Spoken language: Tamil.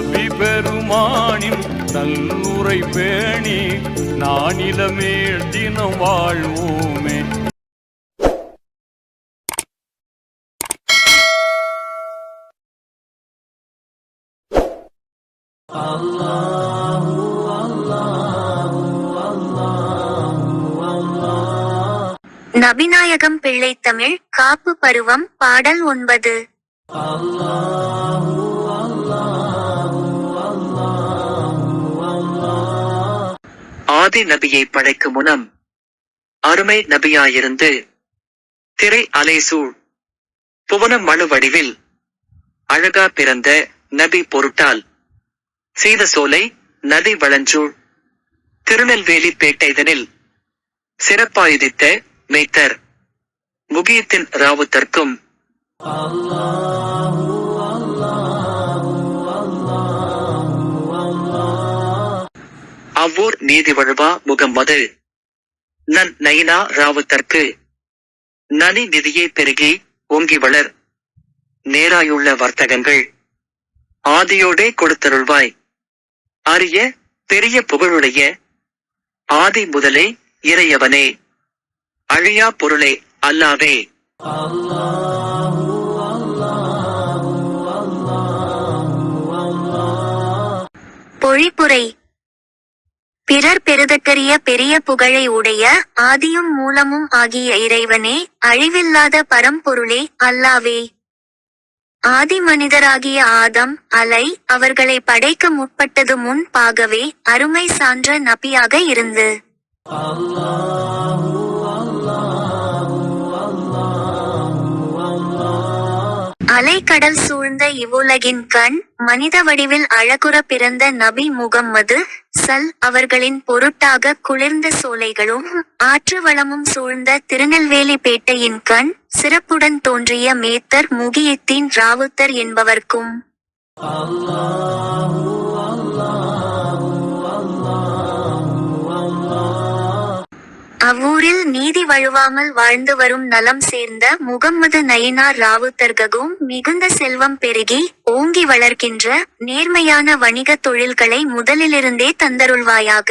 நபி பெருமானின் நல்லுரை பேணி நானிலமே தினம் வாழ்வோமே. நபிநாயகம் பிள்ளை தமிழ் காப்பு பருவம் பாடல் ஒன்பது. மதி நபியை படைக்கும் முனம். அருமை நபியாயிருந்து திரை அலைசூழ். புவனம் மழு வடிவில் அழகா பிறந்த நபி பொருட்டால். சீத சோலை நதி வளஞ்சூழ். திருநெல்வேலி பேட்டைதனில் சிறப்பாயுதித்த மெய்த்தர். முகியத்தின் ராவுத்தர்க்கும். அவ்வூர் நீதி வழுவா முகம்மது. நன் நயினா ராவுத்தற்கு. நனி நிதியை பெருகி ஓங்கி வளர். நேராயுள்ள வர்த்தகங்கள். ஆதியோடே கொடுத்தருள்வாய். அரிய பெரிய புகழுடைய. ஆதி முதலே இறையவனே. அழியா பொருளே அல்லாவே. பொழிப்புரை பிறர் பெருதக்கரிய பெரிய புகழை உடைய ஆதியும் மூலமும் ஆகிய இறைவனே அழிவில்லாத பரம்பொருளே அல்லாவே. ஆதி மனிதராகிய ஆதம் அலை அவர்களை படைக்க முற்பட்டது முன் பாகவே அருமை சான்ற நபியாக இருந்து. அலைக்கடல் சூழ்ந்த இவ்வுலகின் கண் மனித வடிவில் அழகுற பிறந்த நபி முகம்மது சல் அவர்களின் பொருட்டாக குளிர்ந்த சோலைகளும் ஆற்று வளமும் சூழ்ந்த திருநெல்வேலி பேட்டையின் கண் சிறப்புடன் தோன்றிய மேத்தர் முகியத்தின் ராவுத்தர் என்பவர்க்கும். அவ்வூரில் நீதி வழுவாமல் வாழ்ந்து வரும் நலம் சேர்ந்த முகம்மது நயினார் ராவுத்தர்ககும் மிகுந்த செல்வம் பெருகி ஓங்கி வளர்க்கின்ற நேர்மையான வணிகத் தொழில்களை முதலிலிருந்தே தந்தருள்வாயாக.